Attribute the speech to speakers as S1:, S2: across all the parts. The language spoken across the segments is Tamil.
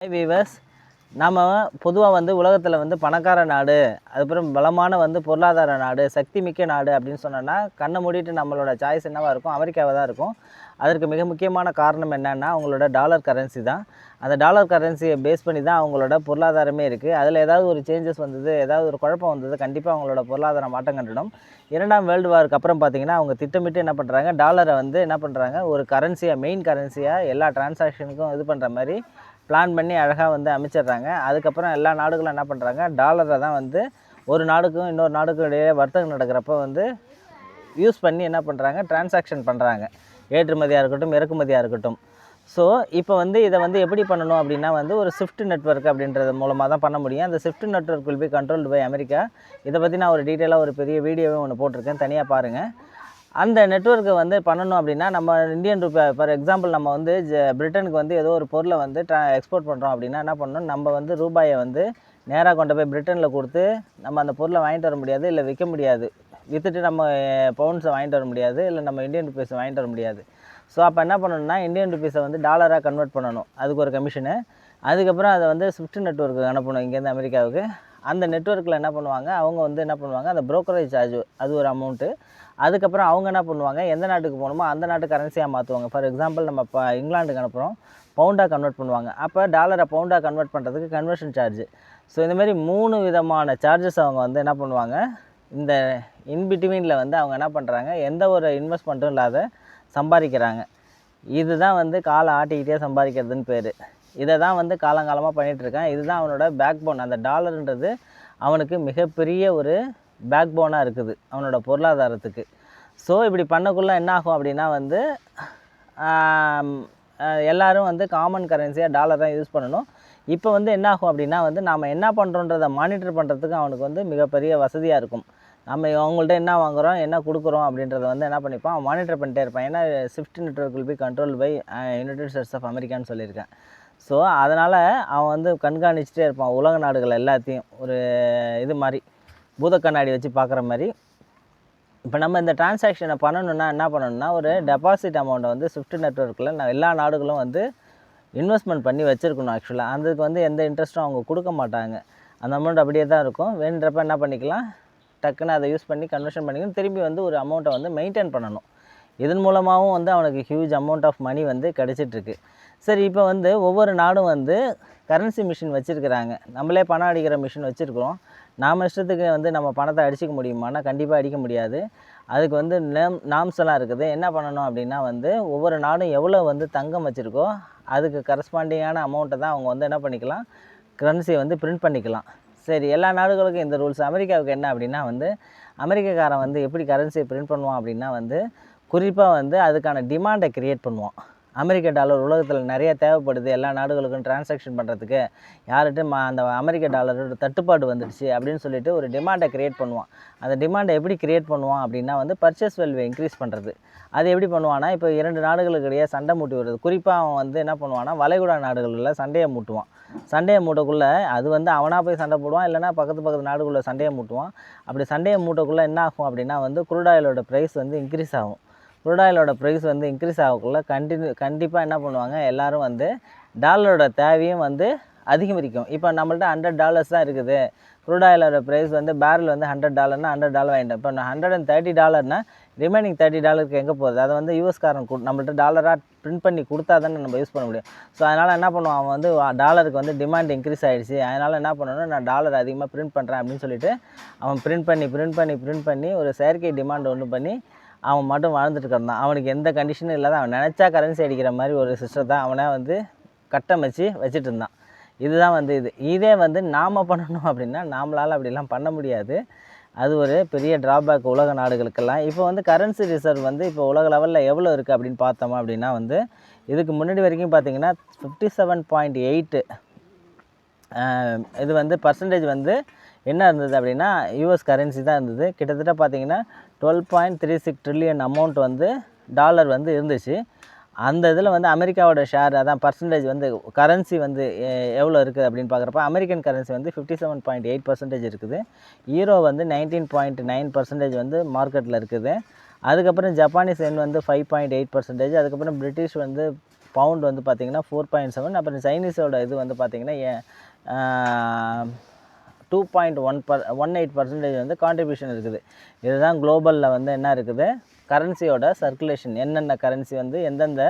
S1: வீவர்ஸ் நாம் பொதுவாக வந்து உலகத்தில் வந்து பணக்கார நாடு அதுக்கப்புறம் பலமான வந்து பொருளாதார நாடு சக்தி மிக்க நாடு அப்படின்னு சொன்னோன்னா கண்ணை மூடிட்டு நம்மளோட சாய்ஸ் என்னவாக இருக்கும்? அமெரிக்காவாக தான் இருக்கும். அதற்கு மிக முக்கியமான காரணம் என்னன்னா அவங்களோட டாலர் கரன்சி தான். அந்த டாலர் கரன்சியை பேஸ் பண்ணி தான் அவங்களோட பொருளாதாரமே இருக்குது அதில் ஏதாவது ஒரு சேஞ்சஸ் வந்தது ஏதாவது ஒரு குழப்பம் வந்தது கண்டிப்பாக அவங்களோட பொருளாதாரம் மாட்டம் கண்டுடும். இரண்டாம் வேர்ல்டு வார்க்கு அப்புறம் பார்த்தீங்கன்னா அவங்க திட்டமிட்டு என்ன பண்ணுறாங்க டாலரை வந்து என்ன பண்ணுறாங்க ஒரு கரன்சியாக மெயின் கரன்சியாக எல்லா டிரான்சாக்ஷனுக்கும் இது பண்ணுற மாதிரி பிளான் பண்ணி அழகாக வந்து அமைச்சிடுறாங்க. அதுக்கப்புறம் எல்லா நாடுகளும் என்ன பண்ணுறாங்க டாலரை தான் வந்து ஒரு நாடுக்கும் இன்னொரு நாடுக்கும் இடையே வர்த்தகம் நடக்கிறப்ப வந்து யூஸ் பண்ணி என்ன பண்ணுறாங்க டிரான்சாக்ஷன் பண்ணுறாங்க ஏற்றுமதியாக இருக்கட்டும் இறக்குமதியாக இருக்கட்டும். ஸோ இப்போ வந்து இதை வந்து எப்படி பண்ணணும் அப்படின்னா வந்து ஒரு ஸ்விஃப்ட் நெட்வொர்க் அப்படின்றது மூலமாக தான் பண்ண முடியும். அந்த swift network will be controlled by America இதை பற்றி நான் ஒரு டீட்டெயிலாக ஒரு பெரிய வீடியோவே ஒன்று போட்டிருக்கேன். தனியாக பாருங்கள் அந்த நெட்வொர்க்கை வந்து பண்ணணும் அப்படின்னா நம்ம இந்தியன் ரூபா ஃபார் எக்ஸாம்பிள் நம்ம வந்து ஜ- பிரிட்டனுக்கு வந்து ஏதோ ஒரு பொருளை வந்து ட்ரா எக்ஸ்போர்ட் பண்ணுறோம் அப்படின்னா என்ன பண்ணணும்? நம்ம வந்து ரூபாயை வந்து நேராக கொண்டு போய் பிரிட்டனில் கொடுத்து நம்ம அந்த பொருளை வாங்கிட்டு வர முடியாது இல்லை விற்க முடியாது. விற்றுட்டு நம்ம பவுண்ட்ஸை வாங்கிட்டு வர முடியாது இல்லை நம்ம இந்தியன் ருபீஸை வாங்கிட்டு வர முடியாது. ஸோ அப்போ என்ன பண்ணணும்னா இந்தியன் ருபீஸை வந்து டாலராக கன்வெர்ட் பண்ணணும். அதுக்கு ஒரு கமிஷனு அதுக்கப்புறம் அதை வந்து ஸ்விஃப்ட் நெட்வொர்க்கு அனுப்பணும் இங்கேருந்து அமெரிக்காவுக்கு. அந்த நெட்வொர்க்கில் என்ன பண்ணுவாங்க? அவங்க வந்து என்ன பண்ணுவாங்க? அந்த ப்ரோக்கரேஜ் சார்ஜ் அது ஒரு அமௌண்ட்டு அதுக்கப்புறம் அவங்க என்ன பண்ணுவாங்க? எந்த நாட்டுக்கு போகணுமோ அந்த நாட்டு கரன்சியாக மாற்றுவாங்க ஃபார் எக்ஸாம்பிள் நம்ம இப்போ இங்கிலாந்துக்கு அனுப்புகிறோம் பவுண்டாக கன்வெர்ட் பண்ணுவாங்க. அப்போ டாலரை பவுண்டாக கன்வெர்ட் பண்ணுறதுக்கு கன்வர்ஷன் சார்ஜ் ஸோ இந்த மாதிரி மூணு விதமான சார்ஜஸ் அவங்க வந்து என்ன பண்ணுவாங்க? இந்த இன்பிட்வீனில் வந்து அவங்க என்ன பண்ணுறாங்க எந்த ஒரு இன்வெஸ்ட்மெண்ட்டும் இல்லாத சம்பாதிக்கிறாங்க. இதுதான் வந்து காலை ஆட்டிக்கிட்டே சம்பாதிக்கிறதுன்னு பேர். இதை தான் வந்து காலங்காலமாக பண்ணிகிட்ருக்கேன் இதுதான் அவனோட பேக் போன் அந்த டாலருன்றது அவனுக்கு மிகப்பெரிய ஒரு பேக் போனாக இருக்குது. அவனோட பொருளாதாரத்துக்கு. ஸோ இப்படி பண்ணக்குள்ளே என்ன ஆகும் அப்படின்னா வந்து எல்லோரும் எல்லாரும் வந்து காமன் கரன்சியாக டாலர் தான் யூஸ் பண்ணணும். இப்போ வந்து என்ன ஆகும் அப்படின்னா வந்து நாம் என்ன பண்ணுறோன்றதை மானிட்டர் பண்ணுறதுக்கு அவனுக்கு வந்து மிகப்பெரிய வசதியாக இருக்கும். நம்ம அவங்கள்ட்ட என்ன வாங்குகிறோம் என்ன கொடுக்குறோம் அப்படின்றத வந்து என்ன பண்ணிப்பான்? மானிட்டர் பண்ணிட்டே இருப்பான். ஏன்னா swift network will be control by United States of அமெரிக்கான்னு சொல்லியிருக்கேன். ஸோ அதனால் அவன் வந்து கண்காணிச்சிட்டே இருப்பான். உலக நாடுகள் எல்லாத்தையும். ஒரு இது மாதிரி. பூத கண்ணாடி வச்சு பார்க்குற மாதிரி. இப்போ நம்ம இந்த டிரான்சாக்ஷனை பண்ணணுன்னா என்ன பண்ணணும்னா ஒரு டெபாசிட் அமௌண்ட்டை வந்து ஸ்விஃப்ட் நெட்ஒர்க்கில் நான் எல்லா நாடுகளும் வந்து இன்வெஸ்ட்மெண்ட் பண்ணி வச்சுருக்கணும் ஆக்சுவலாக அதுக்கு வந்து எந்த இன்ட்ரெஸ்ட்டும் அவங்க கொடுக்க மாட்டாங்க. அந்த அமௌண்ட் அப்படியே தான் இருக்கும். வேணுன்றப்ப என்ன பண்ணிக்கலாம்? டக்குன்னு அதை யூஸ் பண்ணி கன்வர்ஷன் பண்ணிக்கணும். திரும்பி வந்து ஒரு அமௌண்ட்டை வந்து மெயின்டைன் பண்ணணும். இதன் மூலமாகவும் வந்து அவனுக்கு ஹியூஜ் அமௌண்ட் ஆஃப் மணி வந்து கிடச்சிட்ருக்கு சரி இப்போ வந்து ஒவ்வொரு நாடும் வந்து கரன்சி மிஷின் வச்சுருக்கிறாங்க. நம்மளே பணம் அடிக்கிற மிஷின் வச்சுருக்குறோம். நாம் இஷ்டத்துக்கு வந்து நம்ம பணத்தை அடிச்சிக்க முடியுமானா கண்டிப்பாக அடிக்க முடியாது. அதுக்கு வந்து நேம் நாம்ஸ் எல்லாம் இருக்குது. என்ன பண்ணணும் அப்படின்னா வந்து ஒவ்வொரு நாடும் எவ்வளோ வந்து தங்கம் வச்சுருக்கோ அதுக்கு கரஸ்பாண்டிங்கான அமௌண்ட்டை தான் அவங்க வந்து என்ன பண்ணிக்கலாம்? கரன்சியை வந்து பிரிண்ட் பண்ணிக்கலாம். சரி எல்லா நாடுகளுக்கும் இந்த ரூல்ஸ் அமெரிக்காவுக்கு என்ன அப்படின்னா வந்து அமெரிக்காக்காரன் வந்து எப்படி கரன்சியை பிரிண்ட் பண்ணுவான் அப்படின்னா வந்து குறிப்பாக வந்து அதுக்கான டிமாண்டை க்ரியேட் பண்ணுவான். அமெரிக்க டாலர் உலகத்தில் நிறைய தேவைப்படுது எல்லா நாடுகளுக்கும் டிரான்சாக்ஷன் பண்ணுறதுக்கு யார்கிட்ட அந்த அமெரிக்க டாலரோட தட்டுப்பாடு வந்துடுச்சு அப்படின்னு சொல்லிட்டு ஒரு டிமாண்டை கிரியேட் பண்ணுவான். அந்த டிமாண்டை எப்படி கிரியேட் பண்ணுவான் அப்படின்னா வந்து பர்ச்சேஸ் வெல்வை இன்க்ரீஸ் பண்ணுறது அது எப்படி பண்ணுவான்னா இப்போ இரண்டு நாடுகளுக்கு இடையே சண்டை மூட்டி வருது குறிப்பாக அவன் வந்து என்ன பண்ணுவான்னா வளைகுடா நாடுகளில் சண்டையை மூட்டுவான். சண்டையை மூட்டக்குள்ளே அது வந்து அவனாக போய் சண்டை போடுவான் இல்லைன்னா பக்கத்து பக்கத்து நாடுக்குள்ளே சண்டையை மூட்டுவான். அப்படி சண்டையை மூட்டக்குள்ளே என்ன ஆகும் அப்படின்னா வந்து குருடாயிலோட ப்ரைஸ் வந்து இன்க்ரீஸ் ஆகும். குருடாயிலோட ப்ரைஸ் வந்து இன்க்ரீஸ் ஆகக்குள்ள கண்டினியூ கண்டிப்பாக என்ன பண்ணுவாங்க? எல்லோரும் வந்து டாலரோட தேவையும் வந்து அதிகரிக்கும். இப்போ நம்மள்ட்ட ஹண்ட்ரட் டாலர்ஸ் தான் இருக்குது. குரூடாயிலோட ப்ரைஸ் வந்து பேரல் வந்து ஹண்ட்ரட் டாலர்னா ஹண்ட்ரட் டாலர் வாங்கிட்டேன் இப்போ நான் ஹண்ட்ரட் அண்ட் தேர்ட்டி டாலர்னா ரிமைனிங் தேர்ட்டி டாலருக்கு எங்கே போகுது அதை வந்து யூஎஸ்காரன் கு நம்மள்ட்ட டாலராக பிரிண்ட் பண்ணி கொடுத்தா தானே நம்ம யூஸ் பண்ண முடியும். ஸோ அதனால் என்ன பண்ணுவான்? அவன் வந்து டாலருக்கு வந்து டிமாண்ட் இன்க்ரீஸ் ஆகிடுச்சு அதனால் என்ன பண்ணணும் நான் டாலர் அதிகமாக பிரிண்ட் பண்ணுறேன் அப்படின்னு சொல்லிட்டு அவன் பிரிண்ட் பண்ணி பிரிண்ட் பண்ணி பிரிண்ட் பண்ணி ஒரு செயற்கை டிமாண்ட் ஒன்று பண்ணி அவன் மட்டும் வாழ்ந்துட்டு கிடந்தான் அவனுக்கு எந்த கண்டிஷனும் இல்லாத அவன் நினச்சா கரன்சி அடிக்கிற மாதிரி ஒரு சிஸ்டத்தை அவனை வந்து கட்டமைச்சு வச்சுட்டு இருந்தான். இதுதான் வந்து இது. இதே வந்து நாம் பண்ணணும் அப்படின்னா நாமளால் அப்படிலாம் பண்ண முடியாது. அது ஒரு பெரிய ட்ராபேக் உலக நாடுகளுக்கெல்லாம். இப்போ வந்து கரன்சி ரிசர்வ் வந்து இப்போ உலக லெவலில் எவ்வளோ இருக்குது அப்படின்னு பார்த்தோமா அப்படின்னா வந்து இதுக்கு முன்னாடி வரைக்கும் பார்த்தீங்கன்னா ஃபிஃப்டி செவன் பாயிண்ட் எயிட்டு இது வந்து பர்சன்டேஜ் வந்து என்ன இருந்தது அப்படின்னா யூஎஸ் கரன்சி தான் இருந்தது. கிட்டத்தட்ட பார்த்தீங்கன்னா twelve point three six trillion amount வந்து டாலர் வந்து இருந்துச்சு. அந்த இதில் வந்து அமெரிக்காவோட ஷேர் அதான் பர்சன்டேஜ் வந்து கரன்சி வந்து எ- எவ்வளோ இருக்குது அப்படின்னு பார்க்குறப்ப அமெரிக்கன் கரன்சி வந்து fifty seven point eight percentage இருக்குது. ஈரோ வந்து நைன்டீன் பாயிண்ட் நைன் பர்சன்டேஜ் வந்து மார்க்கெட்டில் இருக்குது. அதுக்கப்புறம் ஜப்பானீஸ் என் வந்து ஃபைவ் பாயிண்ட் எயிட் பர்சன்டேஜ் அதுக்கப்புறம் பிரிட்டிஷ் வந்து பவுண்ட் வந்து பார்த்திங்கன்னா ஃபோர் பாயிண்ட் செவன் அப்புறம் சைனீஸோட இது வந்து பார்த்திங்கன்னா two point one per one eight percentage வந்து கான்ட்ரிபியூஷன் இருக்குது. இதுதான் குளோபலில் வந்து என்ன இருக்குது? கரன்சியோட சர்க்குலேஷன் என்னென்ன கரன்சி வந்து எந்தெந்த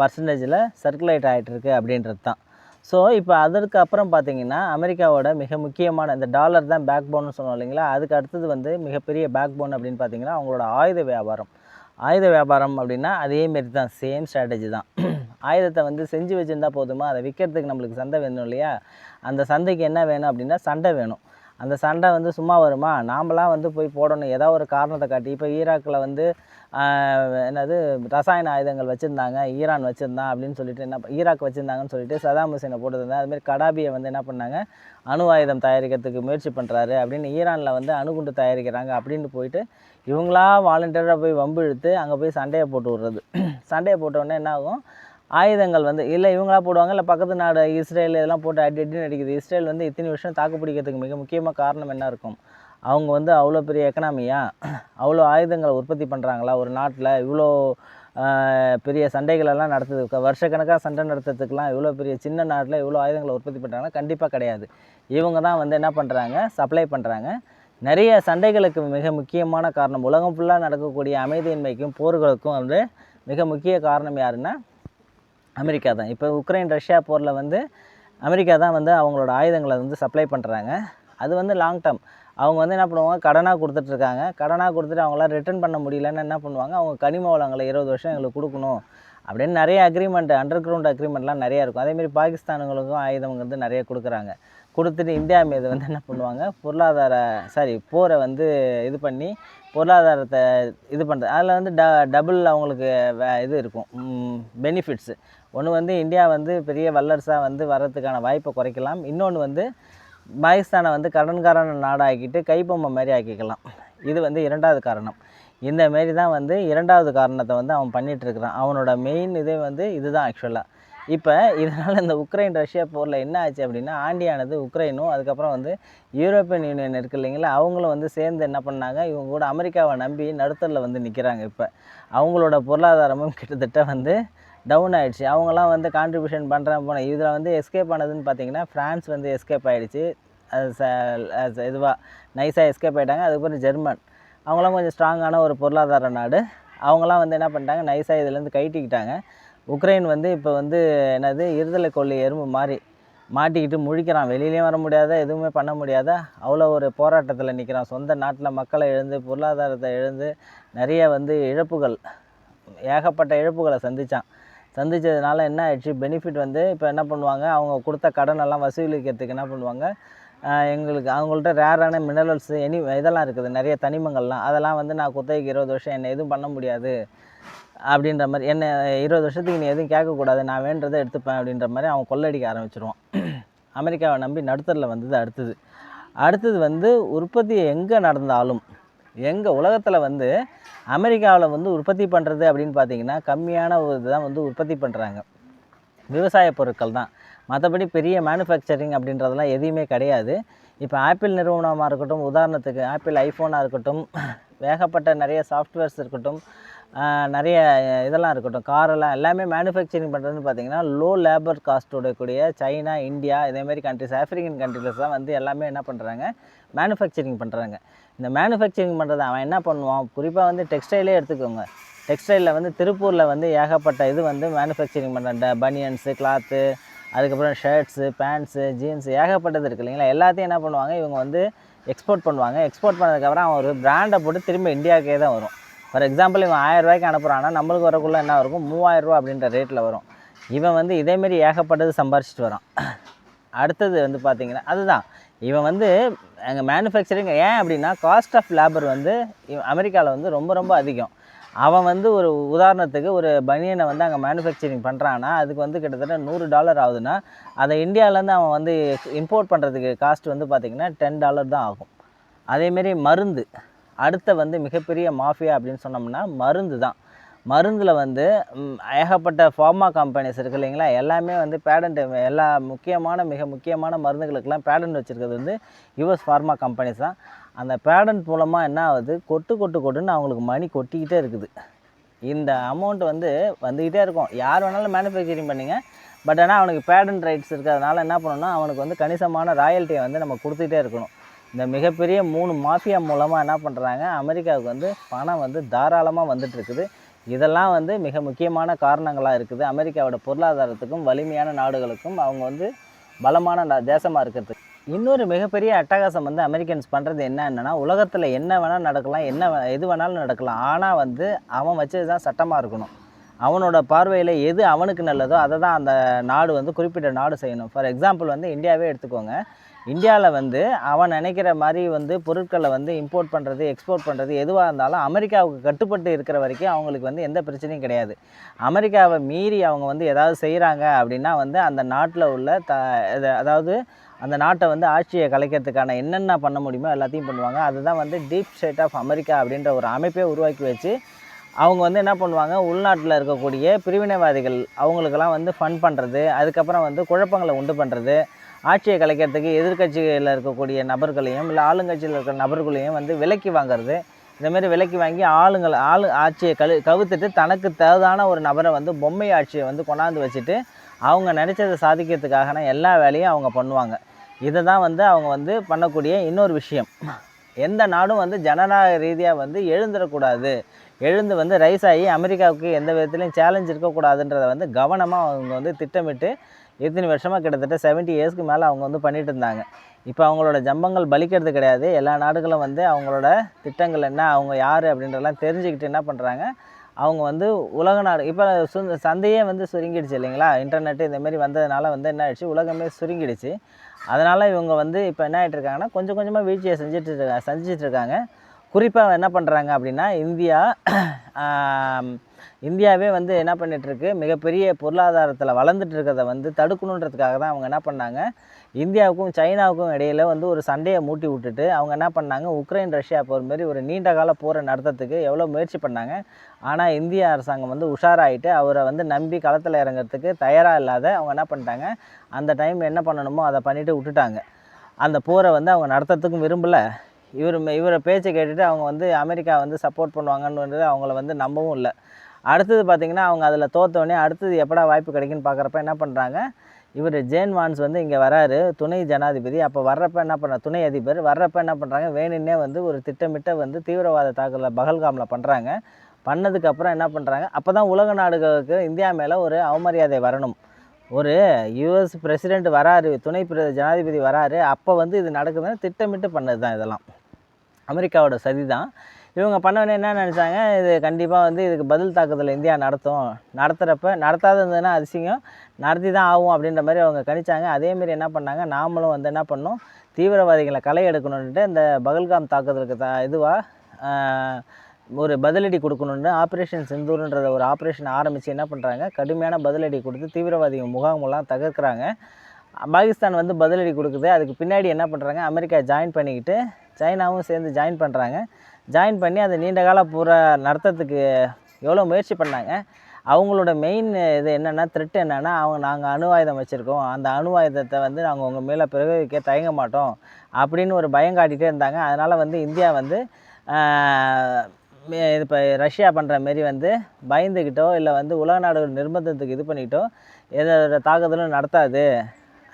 S1: பர்சன்டேஜில் சர்க்குலேட் ஆகிட்டுருக்கு அப்படின்றது தான். ஸோ இப்போ அதற்கு அப்புறம் பார்த்தீங்கன்னா அமெரிக்காவோட மிக முக்கியமான இந்த டாலர் தான் பேக் போன்னு சொன்னோம் இல்லைங்களா? அதுக்கு அடுத்தது வந்து மிகப்பெரிய பேக் போன் அப்படின்னு பார்த்தீங்கன்னா அவங்களோட ஆயுத வியாபாரம். ஆயுத வியாபாரம் அப்படின்னா அதே மாரி தான் சேம் ஸ்ட்ராட்டஜி தான். ஆயுதத்தை வந்து செஞ்சு வச்சுருந்தா போதுமா? அதை விற்கிறதுக்கு நம்மளுக்கு சந்தை வேணும் இல்லையா? அந்த சந்தைக்கு என்ன வேணும் அப்படின்னா சண்டை வேணும். அந்த சண்டை வந்து சும்மா வருமா? நாம்லாம் வந்து போய் போடணும். ஏதோ ஒரு காரணத்தை காட்டி. இப்போ ஈராக்கில் வந்து என்னது ரசாயன ஆயுதங்கள் வச்சுருந்தாங்க. ஈரான் வச்சுருந்தான் அப்படின்னு சொல்லிட்டு என்ன ஈராக் வச்சுருந்தாங்கன்னு சொல்லிட்டு சதாம் ஹுசேனை போட்டுருந்தாங்க. அதுமாரி கடாபியை வந்து என்ன பண்ணாங்க? அணு ஆயுதம் தயாரிக்கிறதுக்கு முயற்சி பண்ணுறாரு அப்படின்னு ஈரானில் வந்து அணுகுண்டு தயாரிக்கிறாங்க அப்படின்னு போயிட்டு இவங்களா வாலண்டியராக போய் வம்பு இழுத்து அங்கே போய் சண்டையை போட்டு விட்றது. சண்டையை போட்ட என்ன ஆகும்? ஆயுதங்கள் வந்து இல்லை இவங்களா போடுவாங்க இல்லை பக்கத்து நாடு இஸ்ரேல் இதெல்லாம் போட்டு அடி அடின்னு அடிக்குது. இஸ்ரேல் வந்து இத்தனை வருஷம் தாக்கு பிடிக்கிறதுக்கு மிக முக்கியமாக காரணம் என்ன இருக்கும்? அவங்க வந்து அவ்வளோ பெரிய எக்கனாமியாக அவ்வளோ ஆயுதங்களை உற்பத்தி பண்ணுறாங்களா ஒரு நாட்டில் இவ்வளோ பெரிய சண்டைகளெல்லாம் நடத்துது. வருஷக்கணக்காக சண்டை நடத்துறதுக்கெலாம் இவ்வளோ பெரிய சின்ன நாட்டில் இவ்வளோ ஆயுதங்களை உற்பத்தி பண்ணுறாங்கன்னா கண்டிப்பாக கிடையாது. இவங்க தான் வந்து என்ன பண்ணுறாங்க சப்ளை பண்ணுறாங்க நிறைய சண்டைகளுக்கு மிக முக்கியமான காரணம் உலகம் ஃபுல்லாக நடக்கக்கூடிய அமைதியின்மைக்கும் போர்களுக்கும் வந்து மிக முக்கிய காரணம் யாருன்னா அமெரிக்கா தான். இப்போ உக்ரைன் ரஷ்யா போரில் வந்து அமெரிக்கா தான் வந்து அவங்களோட ஆயுதங்களை வந்து சப்ளை பண்ணுறாங்க அது வந்து லாங் டேர்ம் அவங்க வந்து என்ன பண்ணுவாங்க? கடனாக கொடுத்துட்ருக்காங்க கடனாக கொடுத்துட்டு அவங்களாம் ரிட்டர்ன் பண்ண முடியலன்னு என்ன பண்ணுவாங்க? அவங்க கனிம வளங்களை இருபது வருஷம் எங்களுக்கு கொடுக்கணும். அப்படின்னு நிறைய அக்ரிமெண்ட் அண்டர் கிரவுண்ட் அக்ரிமெண்ட்லாம் நிறையா இருக்கும். அதேமாரி பாகிஸ்தானுங்களுக்கும் ஆயுதம் வந்து நிறைய கொடுக்குறாங்க. கொடுத்துட்டு இந்தியா மீது வந்து என்ன பண்ணுவாங்க? பொருளாதார சாரி போரை வந்து இது பண்ணி பொருளாதாரத்தை இது பண்ணுறது அதில் வந்து ட டபுள் அவங்களுக்கு வே- இது இருக்கும். பெனிஃபிட்ஸு ஒன்று வந்து இந்தியா வந்து பெரிய வல்லரசாக வந்து வர்றதுக்கான வாய்ப்பை குறைக்கலாம். இன்னொன்று வந்து பாகிஸ்தானை வந்து கடன்காரன நாடாக்கிட்டு கைப்பொம்மை மாதிரி ஆக்கிக்கலாம். இது வந்து இரண்டாவது காரணம். இந்த மாரி தான் வந்து இரண்டாவது காரணத்தை வந்து அவன் பண்ணிகிட்ருக்கிறான் அவனோட மெயின் இதே வந்து இதுதான் ஆக்சுவலாக இப்போ இதனால் இந்த உக்ரைன் ரஷ்யா போரில் என்ன ஆச்சு அப்படின்னா ஆண்டியானது உக்ரைனும் அதுக்கப்புறம் வந்து யூரோப்பியன் யூனியன் இருக்கு இல்லைங்களா அவங்களும் வந்து சேர்ந்து என்ன பண்ணாங்க இவங்க கூட அமெரிக்காவை நம்பி நடுத்தரில் வந்து நிற்கிறாங்க இப்போ. அவங்களோட பொருளாதாரமும் கிட்டத்தட்ட வந்து டவுன் ஆயிடுச்சு. அவங்களாம் வந்து கான்ட்ரிபியூஷன் பண்ணுறேன் போனேன் இதில் வந்து எஸ்கேப் ஆனதுன்னு பார்த்தீங்கன்னா ஃப்ரான்ஸ் வந்து எஸ்கேப் ஆகிடுச்சு அது ச இதுவாக நைஸாக எஸ்கேப் ஆகிட்டாங்க அதுக்கப்புறம் ஜெர்மன். அவங்களாம் கொஞ்சம் ஸ்ட்ராங்கான ஒரு பொருளாதார நாடு. அவங்களாம் வந்து என்ன பண்ணிட்டாங்க நைஸாக இதுலேருந்து கைட்டிக்கிட்டாங்க. உக்ரைன் வந்து இப்போ வந்து என்னது இருதலை கொள்ளி எறும்பு மாதிரி மாட்டிக்கிட்டு முழிக்கிறான். வெளியிலையும் வர முடியாத எதுவுமே பண்ண முடியாத? அவ்வளோ ஒரு போராட்டத்தில் நிற்கிறான் சொந்த நாட்டில் மக்களை எழுந்து பொருளாதாரத்தை எழுந்து நிறைய வந்து இழப்புகள் ஏகப்பட்ட இழப்புகளை சந்திச்சான். சந்தித்ததுனால என்ன ஆயிடுச்சு? பெனிஃபிட் வந்து இப்போ என்ன பண்ணுவாங்க? அவங்க கொடுத்த கடனெல்லாம் வசூலிக்கிறதுக்கு என்ன பண்ணுவாங்க? எங்களுக்கு அவங்கள்ட்ட ரேரான மினரல்ஸ் எனி இதெல்லாம் இருக்குது. நிறைய தனிமங்கள்லாம். அதெல்லாம் வந்து நான் குத்தகைக்கு இருபது வருஷம் என்னை எதுவும் பண்ண முடியாது. அப்படின்ற மாதிரி என்ன இருபது வருஷத்துக்கு நீ எதுவும் கேட்கக்கூடாது நான் வேண்டதை எடுத்துப்பேன் அப்படின்ற மாதிரி அவன் கொள்ளடிக்க ஆரம்பிச்சிருவான். அமெரிக்காவை நம்பி நடுத்தரில் வந்தது அடுத்தது. அடுத்தது வந்து உற்பத்தி எங்கே நடந்தாலும் எங்கள் உலகத்தில் வந்து அமெரிக்காவில் வந்து உற்பத்தி பண்ணுறது அப்படின்னு பார்த்தீங்கன்னா கம்மியான ஒரு இதுதான் வந்து உற்பத்தி பண்ணுறாங்க. விவசாய பொருட்கள் தான். மற்றபடி பெரிய மேனுஃபேக்சரிங் அப்படின்றதெல்லாம் எதுவுமே கிடையாது. இப்போ ஆப்பிள் நிறுவனமாக இருக்கட்டும் உதாரணத்துக்கு ஆப்பிள் ஐஃபோனாக இருக்கட்டும் வேகப்பட்ட நிறைய சாஃப்ட்வேர்ஸ் இருக்கட்டும் நிறைய இதெல்லாம் இருக்கட்டும் காரெல்லாம் எல்லாமே மேனுஃபேக்சரிங் பண்ணுறதுன்னு பார்த்தீங்கன்னா லோ லேபர் காஸ்ட்டோட கூடிய சைனா இந்தியா இதேமாரி கண்ட்ரிஸ் ஆஃப்ரிக்கன் கண்ட்ரிஸ் தான் வந்து எல்லாமே என்ன பண்ணுறாங்க மேனுஃபேக்சரிங் பண்ணுறாங்க இந்த மேனுஃபேக்சரிங் பண்ணுறது அவன் என்ன பண்ணுவான்? குறிப்பாக வந்து டெக்ஸ்டைலே எடுத்துக்கோங்க. டெக்ஸ்டைலில் வந்து திருப்பூரில் வந்து ஏகப்பட்ட இது வந்து மேனுஃபேக்சரிங் பண்ணுற பனியன்ஸு கிளாத்து அதுக்கப்புறம் ஷர்ட்ஸு பேண்ட்ஸு ஜீன்ஸு ஏகப்பட்டது இருக்கு இல்லைங்களா? எல்லாத்தையும் என்ன பண்ணுவாங்க? இவங்க வந்து எக்ஸ்போர்ட் பண்ணுவாங்க. எக்ஸ்போர்ட் பண்ணதுக்கப்புறம் அவன் ஒரு பிராண்டை போட்டு திரும்ப இந்தியாவுக்கே தான் வரும். ஃபார் எக்ஸாம்பிள் இவன் ஆயிரம் ரூபாய்க்கு அனுப்புகிறான்னா நம்மளுக்கு வரக்குள்ள என்ன இருக்கும் மூவாயிரரூவா அப்படின்ற ரேட்டில் வரும். இவன் வந்து இதேமாரி ஏகப்பட்டது சம்பாரிச்சிட்டு வரான். அடுத்தது வந்து பார்த்திங்கன்னா அதுதான். இவன் வந்து அங்கே மேனுஃபேக்சரிங் ஏன் அப்படின்னா காஸ்ட் ஆஃப் லேபர் வந்து அமெரிக்காவில் வந்து ரொம்ப ரொம்ப அதிகம். அவன் வந்து ஒரு உதாரணத்துக்கு ஒரு பனியனை வந்து அங்கே மேனுஃபேக்சரிங் பண்ணுறான்னா அதுக்கு வந்து கிட்டத்தட்ட நூறு டாலர் ஆகுதுன்னா அதை இந்தியாவிலேருந்து அவன் வந்து இம்போர்ட் பண்ணுறதுக்கு காஸ்ட் வந்து பார்த்திங்கன்னா டென் டாலர் தான் ஆகும். அதேமாரி மருந்து. அடுத்த வந்து மிகப்பெரிய மாஃபியா அப்படின்னு சொன்னோம்னா மருந்து தான். மருந்தில் வந்து ஏகப்பட்ட ஃபார்மா கம்பெனிஸ் இருக்கு இல்லைங்களா? எல்லாமே வந்து பேடண்ட் எல்லா முக்கியமான மிக முக்கியமான மருந்துகளுக்கெல்லாம் பேடண்ட் வச்சுருக்கிறது வந்து யுஎஸ் ஃபார்மா கம்பெனிஸ் தான். அந்த பேடண்ட் மூலமாக என்ன ஆகுது? கொட்டு கொட்டு கொட்டுன்னு அவங்களுக்கு மணி கொட்டிக்கிட்டே இருக்குது. இந்த அமௌண்ட் வந்து வந்துக்கிட்டே இருக்கும். யார் வேணாலும் மேனுஃபேக்சரிங் பண்ணிங்க. பட் ஆனால் அவனுக்கு பேடன்ட் ரைட்ஸ் இருக்கிறதுனால என்ன பண்ணணும்னா அவனுக்கு வந்து கணிசமான ராயல்ட்டியை வந்து நம்ம கொடுத்துட்டே இருக்கணும். இந்த மிகப்பெரிய மூணு மாஃபியா மூலமாக என்ன பண்ணுறாங்க அமெரிக்காவுக்கு வந்து பணம் வந்து தாராளமாக வந்துட்டுருக்குது இதெல்லாம் வந்து மிக முக்கியமான காரணங்களாக இருக்குது. அமெரிக்காவோட பொருளாதாரத்துக்கும் வலிமையான நாடுகளுக்கும் அவங்க வந்து பலமான தேசமாக இருக்கிறதுக்கு இன்னொரு மிகப்பெரிய அட்டகாசம் வந்து அமெரிக்கன்ஸ் பண்ணுறது என்ன உலகத்தில் என்ன வேணால் நடக்கலாம் என்ன எது வேணாலும் நடக்கலாம். ஆனால் வந்து அவன் வச்சது தான் சட்டமாக இருக்கணும். அவனோட பார்வையில் எது அவனுக்கு நல்லதோ அதை தான் அந்த நாடு வந்து குறிப்பிட்ட நாடு செய்யணும். ஃபார் எக்ஸாம்பிள் வந்து இந்தியாவே எடுத்துக்கோங்க. இந்தியாவில் வந்து அவன் நினைக்கிற மாதிரி வந்து பொருட்களை வந்து இம்போர்ட் பண்ணுறது எக்ஸ்போர்ட் பண்ணுறது எதுவாக இருந்தாலும் அமெரிக்காவுக்கு கட்டுப்பட்டு இருக்கிற வரைக்கும் அவங்களுக்கு வந்து எந்த பிரச்சனையும் கிடையாது. அமெரிக்காவை மீறி அவங்க வந்து ஏதாவது செய்கிறாங்க அப்படின்னா வந்து அந்த நாட்டில் உள்ள த அதாவது அந்த நாட்டை வந்து ஆட்சியை கலைக்கிறதுக்கான என்னென்ன பண்ண முடியுமோ எல்லாத்தையும் பண்ணுவாங்க. அதுதான் வந்து டீப் ஸ்டேட் ஆஃப் அமெரிக்கா அப்படின்ற ஒரு அமைப்பே உருவாக்கி வச்சு அவங்க வந்து என்ன பண்ணுவாங்க? உள்நாட்டில் இருக்கக்கூடிய பிரிவினைவாதிகள் அவங்களுக்கெல்லாம் வந்து ஃபன் பண்ணுறது அதுக்கப்புறம் வந்து குழப்பங்களை உண்டு பண்ணுறது ஆட்சியை கலைக்கிறதுக்கு எதிர்க்கட்சியில் இருக்கக்கூடிய நபர்களையும் இல்லை ஆளுங்கட்சியில் இருக்கிற நபர்களையும் வந்து விலக்கி வாங்குறது. இந்தமாரி விலக்கி வாங்கி ஆளுங்களை ஆளு ஆட்சியை கழு கவுத்துட்டு தனக்கு தேவையான ஒரு நபரை வந்து பொம்மை ஆட்சியை வந்து கொண்டாந்து வச்சுட்டு அவங்க நினச்சதை சாதிக்கிறதுக்கான எல்லா வேலையும் அவங்க பண்ணுவாங்க. இதை தான் வந்து அவங்க வந்து பண்ணக்கூடிய இன்னொரு விஷயம். எந்த நாடும் வந்து ஜனநாயக ரீதியாக வந்து எழுந்துடக்கூடாது எழுந்து வந்து ரைஸ் ஆகி அமெரிக்காவுக்கு எந்த விதத்துலையும் சேலஞ்ச் இருக்கக்கூடாதுன்றதை வந்து கவனமாக அவங்க வந்து திட்டமிட்டு எத்தனை வருஷமாக கிட்டத்தட்ட 70 இயர்ஸ்க்கு மேலே அவங்க வந்து பண்ணிட்டு இருந்தாங்க. இப்போ அவங்களோட ஜம்பங்கள் பலிக்கிறது கிடையாது. எல்லா நாடுகளும் வந்து அவங்களோட திட்டங்கள் என்ன அவங்க யார் அப்படின்றதெல்லாம் தெரிஞ்சுக்கிட்டு என்ன பண்ணுறாங்க அவங்க வந்து உலக நாடு இப்போ சு- சந்தையே வந்து சுருங்கிடுச்சு இல்லைங்களா? இன்டர்நெட்டு இந்தமாரி வந்ததுனால வந்து என்ன ஆயிடுச்சு? உலகமே சுருங்கிடுச்சு. அதனால் இவங்க வந்து இப்போ என்ன ஆகிட்டு இருக்காங்கன்னா கொஞ்சம் கொஞ்சமாக வீழ்ச்சியை செஞ்சுட்டு இருக்காங்க. செஞ்சிட்ருக்காங்க குறிப்பாக என்ன பண்ணுறாங்க அப்படின்னா இந்தியா இந்தியாவே வந்து என்ன பண்ணிகிட்ருக்கு மிகப்பெரிய பொருளாதாரத்தில் வளர்ந்துட்டு இருக்கிறத வந்து தடுக்கணுன்றதுக்காக தான் அவங்க என்ன பண்ணாங்க? இந்தியாவுக்கும் சைனாவுக்கும் இடையில வந்து ஒரு சண்டையை மூட்டி விட்டுட்டு அவங்க என்ன பண்ணாங்க? உக்ரைன் ரஷ்யா போர் மாதிரி ஒரு நீண்ட கால போரை நடத்துறதுக்கு எவ்வளோ முயற்சி பண்ணாங்க? ஆனால் இந்திய அரசாங்கம் வந்து உஷாராயிட்டு அவரை வந்து நம்பி களத்தில் இறங்குறதுக்கு தயாராக இல்லாத அவங்க என்ன பண்ணிட்டாங்க? அந்த டைம் என்ன பண்ணணுமோ அதை பண்ணிவிட்டு விட்டுட்டாங்க. அந்த போரை வந்து அவங்க நடத்துறதுக்கும் விரும்பல. இவர் இவரை பேச்சை கேட்டுட்டு அவங்க வந்து அமெரிக்கா வந்து சப்போர்ட் பண்ணுவாங்கன்னு அவங்கள வந்து நம்பவும் இல்லை. அடுத்தது பார்த்திங்கன்னா அவங்க அதில் தோத்தோடனே அடுத்தது எப்படா வாய்ப்பு கிடைக்குன்னு பார்க்குறப்ப என்ன பண்ணுறாங்க இவர் ஜேன் வான்ஸ் வந்து இங்கே வராரு துணை ஜனாதிபதி. அப்போ வர்றப்ப என்ன பண்ண துணை அதிபர். வர்றப்ப என்ன பண்ணுறாங்க வேணுன்னே வந்து ஒரு திட்டமிட்ட வந்து தீவிரவாத தாக்குதலை பகல்காமில் பண்ணுறாங்க பண்ணதுக்கப்புறம் என்ன பண்ணுறாங்க அப்போ தான் உலக நாடுகளுக்கு இந்தியா மேலே ஒரு அவமரியாதை வரணும். ஒரு யுஎஸ் பிரசிடெண்ட் வராரு துணை பிர ஜனாதிபதி வராரு. அப்போ வந்து இது நடக்குதுன்னு திட்டமிட்டு பண்ணது தான் இதெல்லாம். அமெரிக்காவோட சதி தான் இவங்க பண்ணவொடனே என்ன நினச்சாங்க? இது கண்டிப்பாக வந்து இதுக்கு பதில் தாக்குதல் இந்தியா நடத்தும். நடத்துகிறப்ப நடத்தாத இருந்ததுன்னா அதிசயம். நடத்தி தான் ஆகும் அப்படின்ற மாதிரி அவங்க கணிச்சாங்க. அதேமாரி என்ன பண்ணாங்க? நாமளும் வந்து என்ன பண்ணோம்? தீவிரவாதிகளை களை எடுக்கணுன்ட்டு இந்த பகல்காம் தாக்குதலுக்கு த இதுவாக ஒரு பதிலடி கொடுக்கணுன்னு ஆப்ரேஷன் சிந்தூர்ன்றத ஒரு ஆப்ரேஷன் ஆரம்பித்து என்ன பண்ணுறாங்க கடுமையான பதிலடி கொடுத்து தீவிரவாதிகள் முகாமெல்லாம் தகர்க்குறாங்க. பாகிஸ்தான் வந்து பதிலடி கொடுக்குது. அதுக்கு பின்னாடி என்ன பண்ணுறாங்க அமெரிக்கா ஜாயின் பண்ணிக்கிட்டு சைனாவும் சேர்ந்து ஜாயின் பண்ணுறாங்க ஜாயின் பண்ணி அதை நீண்ட கால பூரா நடத்துறதுக்கு எவ்வளோ முயற்சி பண்ணாங்க. அவங்களோட மெயின் இது என்னென்னா த்ரெட் என்னென்னா அவங்க நாங்கள் அணு ஆயுதம் வச்சுருக்கோம். அந்த அணு ஆயுதத்தை வந்து நாங்கள் உங்கள் மேலே பிரயோகிக்க தயங்க மாட்டோம் அப்படின்னு ஒரு பயம் காட்டிகிட்டே இருந்தாங்க. அதனால் வந்து இந்தியா வந்து இது இப்போ ரஷ்யா பண்ணுற மாரி வந்து பயந்துக்கிட்டோ இல்லை வந்து உலக நாடுகள் நிர்பந்தத்துக்கு இது பண்ணிக்கிட்டோ எதோட தாக்குதலும் நடத்தாது.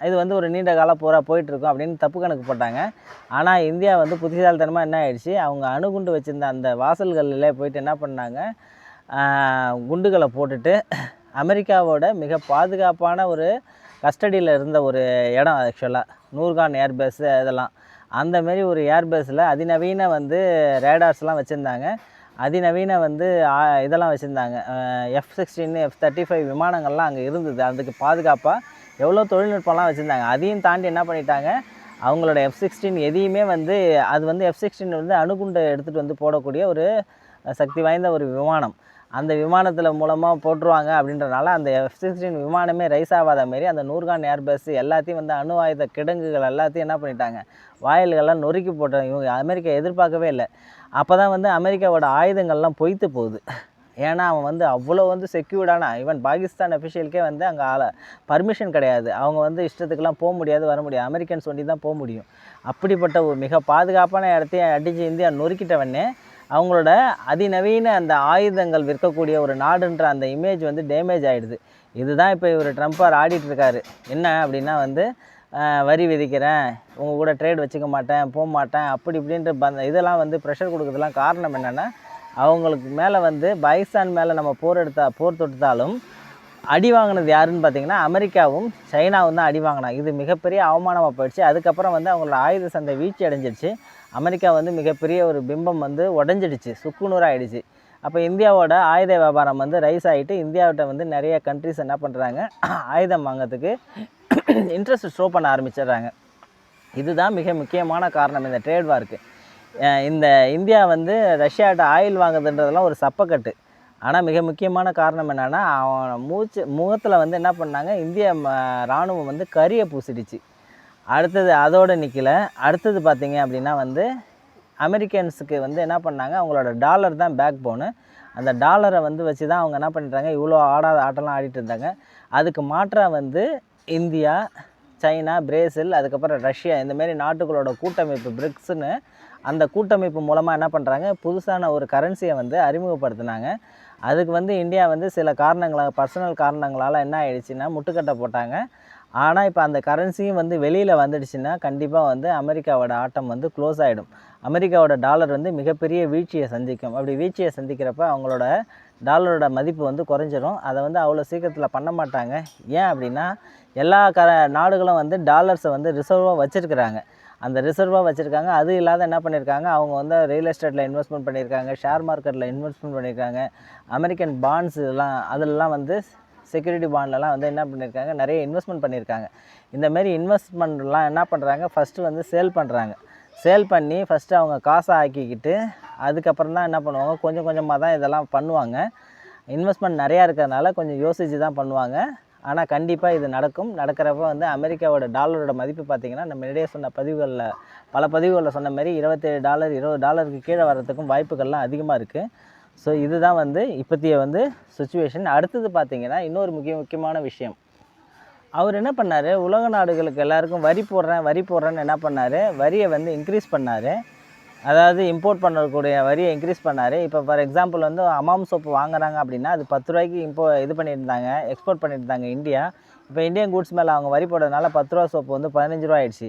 S1: இது வந்து ஒரு நீண்ட கால போரா போயிட்டுருக்கும் அப்படின்னு தப்பு கணக்கு போட்டாங்க. ஆனால் இந்தியா வந்து புத்திசாலித்தனமாக என்ன ஆயிடுச்சு? அவங்க அணுகுண்டு வச்சுருந்த அந்த வாசல்களில் போயிட்டு என்ன பண்ணாங்க? குண்டுகளை போட்டுட்டு அமெரிக்காவோட மிக பாதுகாப்பான ஒரு கஸ்டடியில் இருந்த ஒரு இடம் ஆக்சுவலாக நூர்கான் ஏர்பேஸு இதெல்லாம். அந்த மாரி ஒரு ஏர்பேஸில் அதிநவீன வந்து ரேடார்ஸ்லாம் வச்சுருந்தாங்க. அதிநவீன வந்து இதெல்லாம் வச்சுருந்தாங்க. F sixteen F thirty five விமானங்கள்லாம் அங்கே இருந்தது. அதுக்கு பாதுகாப்பாக எவ்வளோ தொழில்நுட்பம்லாம் வச்சுருந்தாங்க. அதையும் தாண்டி என்ன பண்ணிட்டாங்க? அவங்களோட எஃப் சிக்ஸ்டீன் எதையுமே வந்து அது வந்து எஃப் சிக்ஸ்டீன் வந்து அணுகுண்டு எடுத்துகிட்டு வந்து போடக்கூடிய ஒரு சக்தி வாய்ந்த ஒரு விமானம். அந்த விமானத்தில் மூலமாக போட்டுருவாங்க அப்படின்றனால அந்த எஃப் சிக்ஸ்டீன் விமானமே ரைஸ் ஆகாத மாரி அந்த நூர்கான் ஏர்பஸ் எல்லாத்தையும் வந்து அணு ஆயுத கிடங்குகள் எல்லாத்தையும் என்ன பண்ணிட்டாங்க? வாயில்கள்லாம் நொறுக்கி போட்டாங்க. இவங்க அமெரிக்கா எதிர்பார்க்கவே இல்லை. அப்போ தான் வந்து அமெரிக்காவோட ஆயுதங்கள்லாம் பொய்த்து போகுது. ஏன்னா அவன் வந்து அவ்வளோ வந்து செக்யூர்டான ஈவன் பாகிஸ்தான் அஃபிஷியலுக்கே வந்து அங்கே ஆள பர்மிஷன் கிடையாது. அவங்க வந்து இஷ்டத்துக்கெல்லாம் போக முடியாது வர முடியாது. அமெரிக்கன்ஸ் ஒண்டி தான் போக முடியும். அப்படிப்பட்ட ஒரு மிக பாதுகாப்பான இடத்தையும் அடித்து இந்தியா நொறுக்கிட்டவனே அவங்களோட அதிநவீன அந்த ஆயுதங்கள் விற்கக்கூடிய ஒரு நாடுன்ற அந்த இமேஜ் வந்து டேமேஜ் ஆகிடுது இதுதான் இப்போ இவர் ட்ரம்ப்பார் ஆடிட்டுருக்காரு என்ன அப்படின்னா வந்து வரி விதிக்கிறேன். உங்கள் கூட ட்ரேட் வச்சுக்க மாட்டேன் போக மாட்டேன். அப்படி இப்படின்ற பந்த இதெல்லாம் வந்து ப்ரெஷர் கொடுக்குறதுலாம் காரணம் என்னென்னா அவங்களுக்கு மேலே வந்து பாகிஸ்தான் மேலே நம்ம போர் எடுத்தா போர் தொடுத்தாலும் அடி வாங்கினது யாருன்னு பார்த்தீங்கன்னா அமெரிக்காவும் சைனாவும் தான் அடி வாங்கினாங்க. இது மிகப்பெரிய அவமானமாக போயிடுச்சு. அதுக்கப்புறம் வந்து அவங்களோட ஆயுத சந்தை வீழ்ச்சி அடைஞ்சிடுச்சு. அமெரிக்கா வந்து மிகப்பெரிய ஒரு பிம்பம் வந்து உடஞ்சிடுச்சு. சுக்குநூறாகிடுச்சு அப்போ இந்தியாவோட ஆயுத வியாபாரம் வந்து ரைஸ் ஆகிட்டு இந்தியாவிட்ட வந்து நிறைய கண்ட்ரிஸ் என்ன பண்ணுறாங்க ஆயுதம் வாங்கிறதுக்கு இன்ட்ரெஸ்ட் ஷோ பண்ண ஆரம்பிச்சிடுறாங்க. இதுதான் மிக முக்கியமான காரணம். இந்த ட்ரேட் வார்க்கு இந்த இந்தியா வந்து ரஷ்யாட்ட ஆயில் வாங்குதுன்றதெல்லாம் ஒரு சப்பக்கட்டு. ஆனால் மிக முக்கியமான காரணம் என்னென்னா அவன் மூச்சு முகத்தில் வந்து என்ன பண்ணாங்க இந்திய ம- இராணுவம் வந்து கரியை பூசிடுச்சு. அடுத்தது அதோடு நிற்கல அடுத்தது பார்த்திங்க அப்படின்னா வந்து அமெரிக்கன்ஸுக்கு வந்து என்ன பண்ணாங்க அவங்களோட டாலர் தான் பேக் போனு. அந்த டாலரை வந்து வச்சு தான் அவங்க என்ன பண்ணிட்டாங்க இவ்வளோ ஆடாத ஆட்டம்லாம் ஆடிட்டு இருந்தாங்க. அதுக்கு மாற்றாக வந்து இந்தியா சைனா பிரேசில் அதுக்கப்புறம் ரஷ்யா இந்தமாரி நாட்டுகளோட கூட்டமைப்பு பிரிக்ஸ்னு அந்த கூட்டமைப்பு மூலமாக என்ன பண்ணுறாங்க புதுசான ஒரு கரன்சியை வந்து அறிமுகப்படுத்தினாங்க. அதுக்கு வந்து இந்தியா வந்து சில காரணங்களால் பர்சனல் காரணங்களால் என்ன ஆயிடுச்சுன்னா முட்டுக்கட்டை போட்டாங்க. ஆனால் இப்போ அந்த கரன்சியும் வந்து வெளியில் வந்துடுச்சுன்னா கண்டிப்பாக வந்து அமெரிக்காவோட ஆட்டம் வந்து க்ளோஸ் ஆகிடும் அமெரிக்காவோட டாலர் வந்து மிகப்பெரிய வீழ்ச்சியை சந்திக்கும். அப்படி வீழ்ச்சியை சந்திக்கிறப்ப அவங்களோட டாலரோட மதிப்பு வந்து குறைஞ்சிரும். அதை வந்து அவ்வளோ சீக்கிரத்தில் பண்ண மாட்டாங்க. ஏன் அப்படின்னா எல்லா க நாடுகளும் வந்து டாலர்ஸை வந்து ரிசர்வாக வச்சுருக்கிறாங்க. அந்த ரிசர்வாக வச்சுருக்காங்க. அது இல்லாத என்ன பண்ணியிருக்காங்க அவங்க வந்து ரியல் எஸ்டேட்டில் இன்வெஸ்ட்மெண்ட் பண்ணியிருக்காங்க ஷேர் மார்க்கெட்டில் இன்வெஸ்ட்மெண்ட் பண்ணியிருக்காங்க அமெரிக்கன் பாண்ட்ஸ் இதெல்லாம் அதிலலாம் வந்து செக்யூரிட்டி பாண்ட்லலாம் வந்து என்ன பண்ணியிருக்காங்க நிறைய இன்வெஸ்ட்மெண்ட் பண்ணியிருக்காங்க இந்தமாரி இன்வெஸ்ட்மெண்ட்லாம் என்ன பண்ணுறாங்க ஃபஸ்ட்டு வந்து சேல் பண்ணுறாங்க சேல் பண்ணி ஃபஸ்ட்டு அவங்க காசை ஆக்கிக்கிட்டு அதுக்கப்புறம் தான் என்ன பண்ணுவாங்க? கொஞ்சம் கொஞ்சமாக தான் இதெல்லாம் பண்ணுவாங்க. இன்வெஸ்ட்மெண்ட் நிறையா இருக்கிறதுனால கொஞ்சம் யோசித்து தான் பண்ணுவாங்க. ஆனால் கண்டிப்பாக இது நடக்கும். நடக்கிறப்ப வந்து அமெரிக்காவோட டாலரோட மதிப்பு பார்த்திங்கன்னா நம்ம இடையே சொன்ன பதிவுகளில் பல பதிவுகளில் சொன்ன மாதிரி இருபத்தேழு டாலர் இருபது டாலருக்கு கீழே வர்றதுக்கும் வாய்ப்புகள்லாம் அதிகமாக இருக்குது ஸோ இதுதான் வந்து இப்போத்திய வந்து சுச்சுவேஷன் அடுத்தது பார்த்திங்கன்னா இன்னொரு முக்கிய முக்கியமான விஷயம். அவர் என்ன பண்ணார்? உலக நாடுகளுக்கு எல்லாருக்கும் வரி போடுறேன் வரி போடுறேன்னு என்ன பண்ணார்? வரியை வந்து இன்க்ரீஸ் பண்ணார். அதாவது இம்போர்ட் பண்ணக்கூடிய வரியை இன்க்ரீஸ் பண்ணார். இப்போ ஃபார் எக்ஸாம்பிள் வந்து அமாம் சோப்பு வாங்குறாங்க அப்படின்னா அது பத்து ரூபாய்க்கு இம்போ இது பண்ணியிருந்தாங்க எக்ஸ்போர்ட் பண்ணியிருந்தாங்க இந்தியா. இப்போ இந்தியன் கூட்ஸ் மேலே அவங்க வரி போடுறதுனால பத்து ரூபா சோப்பு வந்து பதினஞ்சு ரூபா ஆயிடுச்சு.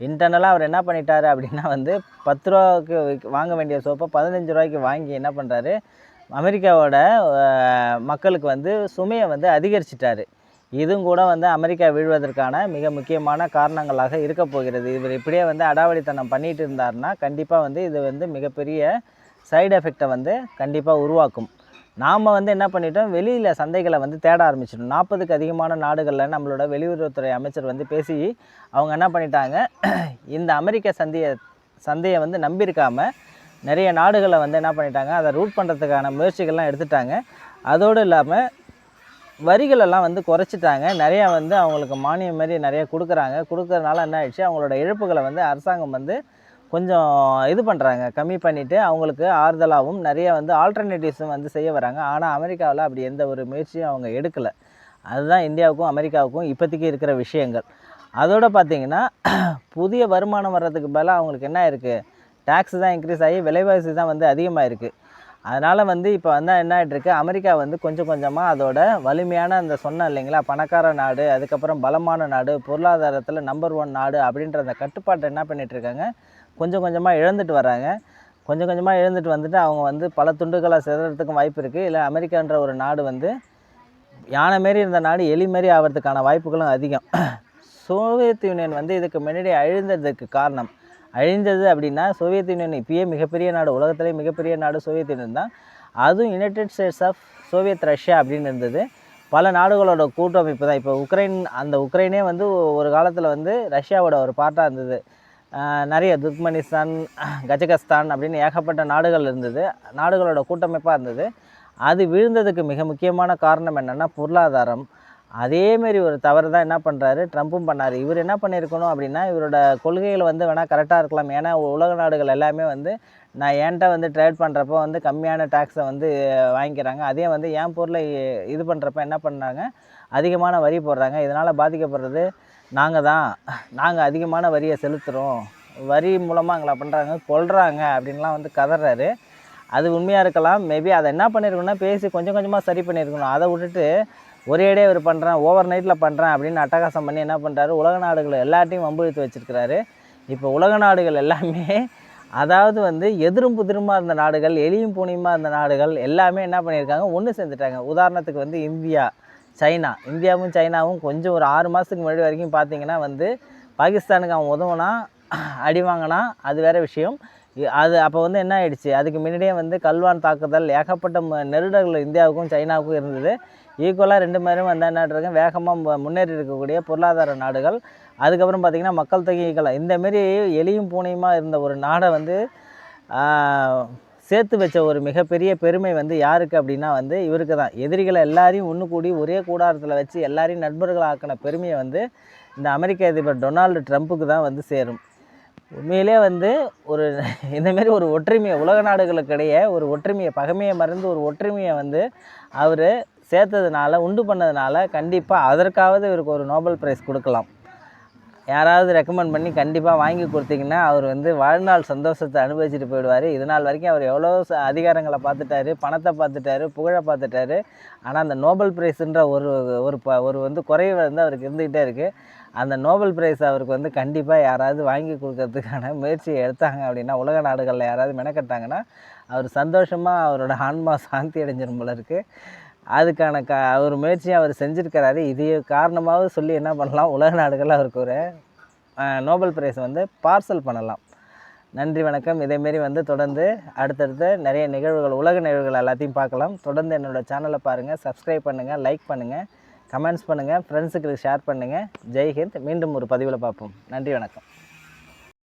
S1: இன்டர்னலாக அவர் என்ன பண்ணிட்டாரு அப்படின்னா வந்து பத்து ரூபாவுக்கு வாங்க வேண்டிய சோப்பை பதினஞ்சு ரூபாய்க்கு வாங்கி என்ன பண்ணுறாரு அமெரிக்காவோட மக்களுக்கு வந்து சுமையை வந்து அதிகரிச்சிட்டாரு. இதுவும் கூட வந்து அமெரிக்கா வீழ்வதற்கான மிக முக்கியமான காரணங்களாக இருக்க போகிறது. இவர் இப்படியே வந்து அடாவடித்தனம் பண்ணிட்டு இருந்தாருன்னா கண்டிப்பாக வந்து இது வந்து மிகப்பெரிய சைடு எஃபெக்டை வந்து கண்டிப்பாக உருவாக்கும். நாம் வந்து என்ன பண்ணிட்டோம்? வெளியில் சந்தைகளை வந்து தேட ஆரம்பிச்சிட்டோம். நாற்பதுக்கு அதிகமான நாடுகளில் நம்மளோட வெளியுறவுத்துறை அமைச்சர் வந்து பேசி அவங்க என்ன பண்ணிட்டாங்க? இந்த அமெரிக்க சந்தையை சந்தையை வந்து நம்பியிருக்காமல் நிறைய நாடுகளை வந்து என்ன பண்ணிட்டாங்க? அதை ரூட் பண்ணுறதுக்கான முயற்சிகள்லாம் எடுத்துட்டாங்க. அதோடு இல்லாமல் வரிகளெல்லாம் வந்து குறைச்சிட்டாங்க. நிறையா வந்து அவங்களுக்கு மானியம் மாதிரி நிறைய கொடுக்குறாங்க. கொடுக்கறதுனால என்ன ஆயிடுச்சு? அவங்களோட இழப்புகளை வந்து அரசாங்கம் வந்து கொஞ்சம் இது பண்ணுறாங்க கம்மி பண்ணிவிட்டு அவங்களுக்கு ஆறுதலாகவும் நிறைய வந்து ஆல்டர்னேட்டிவ்ஸும் வந்து செய்ய வராங்க. ஆனால் அமெரிக்காவில் அப்படி எந்த ஒரு முயற்சியும் அவங்க எடுக்கலை. அதுதான் இந்தியாவுக்கும் அமெரிக்காவுக்கும் இப்போதைக்கு இருக்கிற விஷயங்கள். அதோட பார்த்தீங்கன்னா புதிய வருமானம் வர்றதுக்கு பதிலாக அவங்களுக்கு என்ன இருக்குது டேக்ஸ் தான் இன்க்ரீஸ் ஆகி விலைவாசி தான் வந்து அதிகமாக இருக்குது அதனால் வந்து இப்போ வந்து என்ன ஆகிட்டுருக்கு அமெரிக்கா வந்து கொஞ்சம் கொஞ்சமாக அதோட வலிமையான அந்த சொன்ன இல்லைங்களா? பணக்கார நாடு அதுக்கப்புறம் பலமான நாடு பொருளாதாரத்தில் நம்பர் ஒன் நாடு அப்படின்ற அந்த கட்டுப்பாட்டை என்ன பண்ணிகிட்ருக்காங்க இருக்காங்க கொஞ்சம் கொஞ்சமாக இழந்துட்டு வராங்க. கொஞ்சம் கொஞ்சமாக இழந்துட்டு வந்துட்டு அவங்க வந்து பல துண்டுகளாக சிதறதுக்கும் வாய்ப்பு இருக்குது இல்லை அமெரிக்கான்ற ஒரு நாடு வந்து யானை மாரி இருந்த நாடு எலி மாரி ஆகிறதுக்கான வாய்ப்புகளும் அதிகம். சோவியத் யூனியன் வந்து இதுக்கு முன்னாடி அழிந்ததுக்கு காரணம் அழிந்தது அப்படின்னா சோவியத் யூனியன் இப்பயே மிகப்பெரிய நாடு உலகத்திலே மிகப்பெரிய நாடு சோவியத் யூனியன் தான். அதுவும் United States of Soviet Russia அப்படின்னு இருந்தது. பல நாடுகளோட கூட்டமைப்பு தான். இப்போ உக்ரைன் அந்த உக்ரைனே வந்து ஒரு காலத்தில் வந்து ரஷ்யாவோட ஒரு பார்ட்டாக இருந்தது. நிறைய துர்க்மனிஸ்தான் கஜகஸ்தான் அப்படின்னு ஏகப்பட்ட நாடுகள் இருந்தது. நாடுகளோட கூட்டமைப்பாக இருந்தது. அது வீழ்ந்ததுக்கு மிக முக்கியமான காரணம் என்னென்னா பொருளாதாரம். அதேமாரி ஒரு தவறு தான் என்ன பண்ணுறாரு ட்ரம்ப்பும் பண்ணார். இவர் என்ன பண்ணியிருக்கணும் அப்படின்னா இவரோட கொள்கைகள் வந்து வேணால் கரெக்டாக இருக்கலாம். ஏன்னா உலக நாடுகள் எல்லாமே வந்து நான் என்கிட்ட வந்து ட்ரேட் பண்ணுறப்போ வந்து கம்மியான டேக்ஸை வந்து வாங்கிக்கிறாங்க. அதே வந்து என் பொருளை இது பண்ணுறப்ப என்ன பண்ணுறாங்க அதிகமான வரி போடுறாங்க. இதனால் பாதிக்கப்படுறது நாங்கள் தான் நாங்கள் அதிகமான வரியை செலுத்துகிறோம் வரி மூலமாக எங்களை பண்ணுறாங்க கொள்கிறாங்க அப்படின்லாம் வந்து கதறாரு. அது உண்மையாக இருக்கலாம். மேபி அதை என்ன பண்ணியிருக்கணும்னா பேசி கொஞ்சம் கொஞ்சமாக சரி பண்ணியிருக்கணும் அதை விட்டுட்டு ஒரேடியே இவர் பண்ணுறேன் ஓவர் நைட்டில் பண்ணுறேன் அப்படின்னு அட்டகாசம் பண்ணி என்ன பண்ணுறாரு உலக நாடுகள் எல்லாத்தையும் வம்பிழுத்து வச்சுருக்கிறாரு. இப்போ உலக நாடுகள் எல்லாமே அதாவது வந்து எதிரும் புதிருமா இருந்த நாடுகள் எலியும் பூனியுமா இருந்த நாடுகள் எல்லாமே என்ன பண்ணியிருக்காங்க? ஒன்று சேர்ந்துட்டாங்க. உதாரணத்துக்கு வந்து இந்தியா சைனா. இந்தியாவும் சைனாவும் கொஞ்சம் ஒரு ஆறு மாதத்துக்கு முன்னாடி வரைக்கும் பார்த்தீங்கன்னா வந்து பாகிஸ்தானுக்கு அவன் உதவுனா அடி வாங்கினா அது வேற விஷயம். அது அப்போ வந்து என்ன ஆயிடுச்சு? அதுக்கு முன்னாடியே வந்து கல்வான் தாக்குதல் ஏகப்பட்ட ம- இந்தியாவுக்கும் சைனாவுக்கும் இருந்தது. ஈக்குவலாக ரெண்டு பேரும் வந்து என்ன வேகமாக முன்னேறி இருக்கக்கூடிய பொருளாதார நாடுகள். அதுக்கப்புறம் பார்த்திங்கன்னா மக்கள் தொகைகள் இந்தமாரி எலியும் பூனையுமா இருந்த ஒரு நாடை வந்து சேர்த்து வச்ச ஒரு மிகப்பெரிய பெருமை வந்து யாருக்கு அப்படின்னா வந்து இவருக்கு தான். எதிரிகளை எல்லாரையும் ஒன்று கூடி ஒரே கூடாரத்தில் வச்சு எல்லாரையும் நண்பர்களாக்கின பெருமையை வந்து இந்த அமெரிக்க அதிபர் டொனால்டு ட்ரம்ப்புக்கு தான் வந்து சேரும். உண்மையிலே வந்து ஒரு இந்தமாரி ஒரு ஒற்றுமையை உலக நாடுகளுக்கிடையே ஒரு ஒற்றுமையை பகைமையை மறந்து ஒரு ஒற்றுமையை வந்து அவர் சேர்த்ததுனால உண்டு பண்ணதுனால கண்டிப்பாக அதற்காவது இவருக்கு ஒரு நோபல் ப்ரைஸ் கொடுக்கலாம். யாராவது ரெக்கமெண்ட் பண்ணி கண்டிப்பாக வாங்கி கொடுத்தீங்கன்னா அவர் வந்து வாழ்நாள் சந்தோஷத்தை அனுபவிச்சுட்டு போயிடுவார். இது நாள் வரைக்கும் அவர் எவ்வளோ அதிகாரங்களை பார்த்துட்டாரு பணத்தை பார்த்துட்டாரு புகழை பார்த்துட்டாரு. ஆனால் அந்த நோபல் ப்ரைஸுன்ற ஒரு ஒரு ப ஒரு வந்து குறைவு வந்து அவருக்கு இருந்துக்கிட்டே இருக்குது அந்த நோபல் ப்ரைஸ் அவருக்கு வந்து கண்டிப்பாக யாராவது வாங்கி கொடுக்கறதுக்கான முயற்சியை எடுத்தாங்க அப்படின்னா உலக நாடுகளில் யாராவது மெனக்கட்டாங்கன்னா அவர் சந்தோஷமாக அவரோட ஆன்மா சாந்தி அடைஞ்சிரும் போல இருக்குது அதுக்கான க அவர் முயற்சியை அவர் செஞ்சுருக்கிறாரு. இது காரணமாவது சொல்லி என்ன பண்ணலாம்? உலக நாடுகளில் அவருக்கு ஒரு நோபல் பிரைஸ் வந்து பார்சல் பண்ணலாம். நன்றி வணக்கம். இதேமாரி வந்து தொடர்ந்து அடுத்தடுத்து நிறைய நிகழ்வுகள் உலக நிகழ்வுகள் எல்லாத்தையும் பார்க்கலாம். தொடர்ந்து என்னோடய சேனலை பாருங்கள் சப்ஸ்கிரைப் பண்ணுங்கள் லைக் பண்ணுங்கள் கமெண்ட்ஸ் பண்ணுங்கள் ஃப்ரெண்ட்ஸுக்கு ஷேர் பண்ணுங்கள் ஜெய்ஹிந்த். மீண்டும் ஒரு பதிவில் பார்ப்போம். நன்றி வணக்கம்.